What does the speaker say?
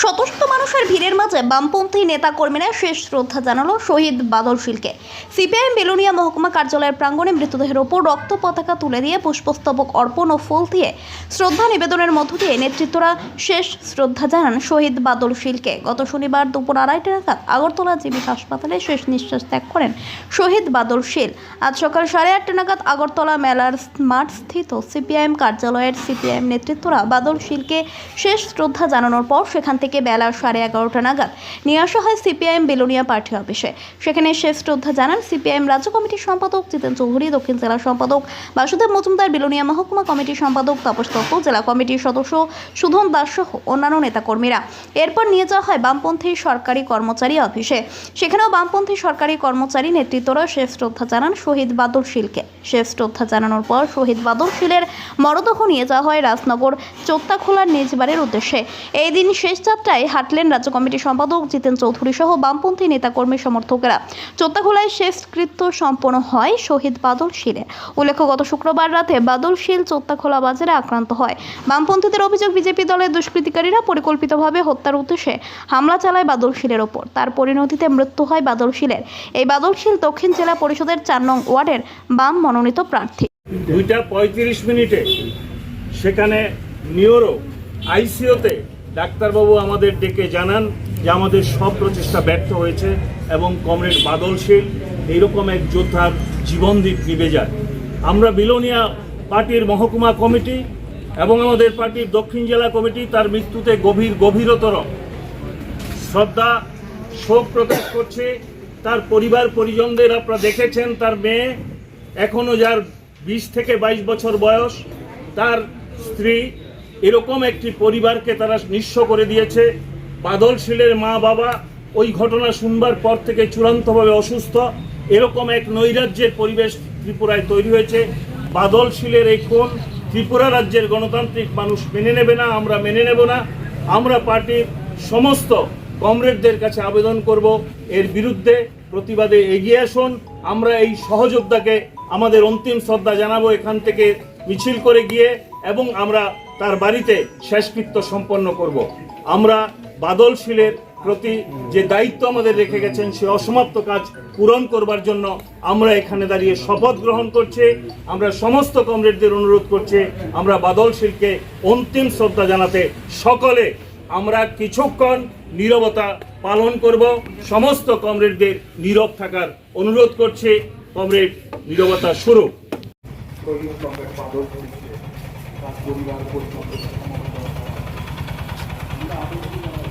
শত শত মানুষের ভিড়ের মাঝে বামপন্থী নেতা কর্মীরা শেষ শ্রদ্ধা জানালো শহীদ বাদল শিলকে। সিপিআইএম বেলুনিয়া মহকুমা কার্যালয়ের প্রাঙ্গণে মৃতদেহের ওপর রক্ত পতাকা তুলে দিয়ে পুষ্পস্তবক অর্পণ ও ফুল দিয়ে শ্রদ্ধা নিবেদনের মধ্য দিয়ে নেতৃত্বরা শেষ শ্রদ্ধা জানান শহীদ বাদল শিলকে। গত শনিবার দুপুর আড়াইটা নাগাদ আগরতলা জিবি হাসপাতালে শেষ নিঃশ্বাস ত্যাগ করেন শহীদ বাদল শীল। আজ সকাল সাড়ে আটটা নাগাদ আগরতলা মেলার মাঠ স্থিত সিপিআইএম কার্যালয়ের সিপিআইএম নেতৃত্বরা বাদল শীলকে শেষ শ্রদ্ধা জানানোর পর সেখান থেকে বেলা সাড়ে এগারোটা নাগাদ নিয়ে আসা হয় সিপিআইএম বেলুনিয়া পার্টি অফিসে। সেখানে শেষ শ্রদ্ধা জানান সিপিআইএম রাজ্য কমিটির সম্পাদক জিতেন চৌধুরী, দক্ষিণ জেলা সম্পাদক বাসুদেব মজুমদার, বেলুনিয়া মহকুমা কমিটির সম্পাদক তাপস তত্ত্ব জেলা কমিটির সদস্য সুধন দাস সহ অন্যান্য নেতাকর্মীরা। এরপর নিয়ে যাওয়া হয় বামপন্থী সরকারি কর্মচারী অফিসে। সেখানেও বামপন্থী সরকারি কর্মচারী নেতৃত্বরা শেষ শ্রদ্ধা জানান শহীদ বাদল শীলকে। শেষ শ্রদ্ধা জানানোর পর শহীদ বাদল শীলের মরদেহ নিয়ে যাওয়া হয় রাজনগর চোত্তাখোলার নিজ বাড়ির উদ্দেশ্যে। এই দিন শেষ যাত্রায় হাঁটলেন রাজ্য কমিটির সম্পাদক জিতেন চৌধুরী সহ বামপন্থী নেতাকর্মী সমর্থকেরা। চোত্তাখোলায় শেষকৃত্য সম্পন্ন হয় শহীদ বাদল শীলের উল্লেখ্য, গত শুক্রবার রাতে বাদল শীল চোত্তাখোলা বাজারে আক্রান্ত হয়। বামপন্থীদের অভিযোগ, বিজেপি দলের দুষ্কৃতিকারীরা পরিকল্পিতভাবে হত্যার উদ্দেশ্যে হামলা চালায় বাদল শীলের ওপর। তার পরিণতিতে মৃত্যু হয় বাদল শীলের। এই বাদল শীল দক্ষিণ জেলা পরিষদের চার নং ওয়ার্ডের বাম মনোনীত প্রার্থী। দুইটা পঁয়ত্রিশ মিনিটে সেখানে নিওরো আইসিওতে ডাক্তারবাবু আমাদের ডেকে জানান যে আমাদের সব প্রচেষ্টা ব্যর্থ হয়েছে এবং কমরেড বাদলশীল এইরকম এক যোদ্ধার জীবন দিক নিবে যায়। আমরা বিলোনিয়া পার্টির মহকুমা কমিটি এবং আমাদের পার্টির দক্ষিণ জেলা কমিটি তার মৃত্যুতে গভীর গভীরতর শ্রদ্ধা, শোক প্রকাশ করছে। তার পরিবার পরিজনদের আপনারা দেখেছেন, তার মেয়ে এখনও যার বিশ থেকে বাইশ বছর বয়স। তার স্ত্রী এরকম একটি পরিবারকে তারা নিঃস্ব করে দিয়েছে। বাদল শীলের মা বাবা ওই ঘটনা শুনবার পর থেকে চূড়ান্তভাবে অসুস্থ। এরকম এক নৈরাজ্যের পরিবেশ ত্রিপুরায় তৈরি হয়েছে। বাদল শীলের এই কোন ত্রিপুরা রাজ্যের গণতান্ত্রিক মানুষ মেনে নেবে না, আমরা মেনে নেব না। আমরা পার্টির সমস্ত কমরেডদের কাছে আবেদন করব। এর বিরুদ্ধে প্রতিবাদে এগিয়ে আসুন। আমরা এই সহযোদ্ধাকে আমাদের অন্তিম শ্রদ্ধা জানাব এখান থেকে মিছিল করে গিয়ে এবং আমরা তার বাড়িতে শেষকৃত্য সম্পন্ন করব। আমরা বাদলশীলের প্রতি যে দায়িত্ব আমাদের রেখে গেছেন, সে অসমাপ্ত কাজ পূরণ করবার জন্য আমরা এখানে দাঁড়িয়ে শপথ গ্রহণ করছি। আমরা সমস্ত কমরেডদের অনুরোধ করছি, আমরা বাদলশীলকে অন্তিম শ্রদ্ধা জানাতে সকলে আমরা কিছুক্ষণ নীরবতা পালন করব। সমস্ত কমরেডদের নীরব থাকার অনুরোধ করছি। কমরেড, নীরবতা শুরু। তার পরিবার পরিচর্যা আমরা আরও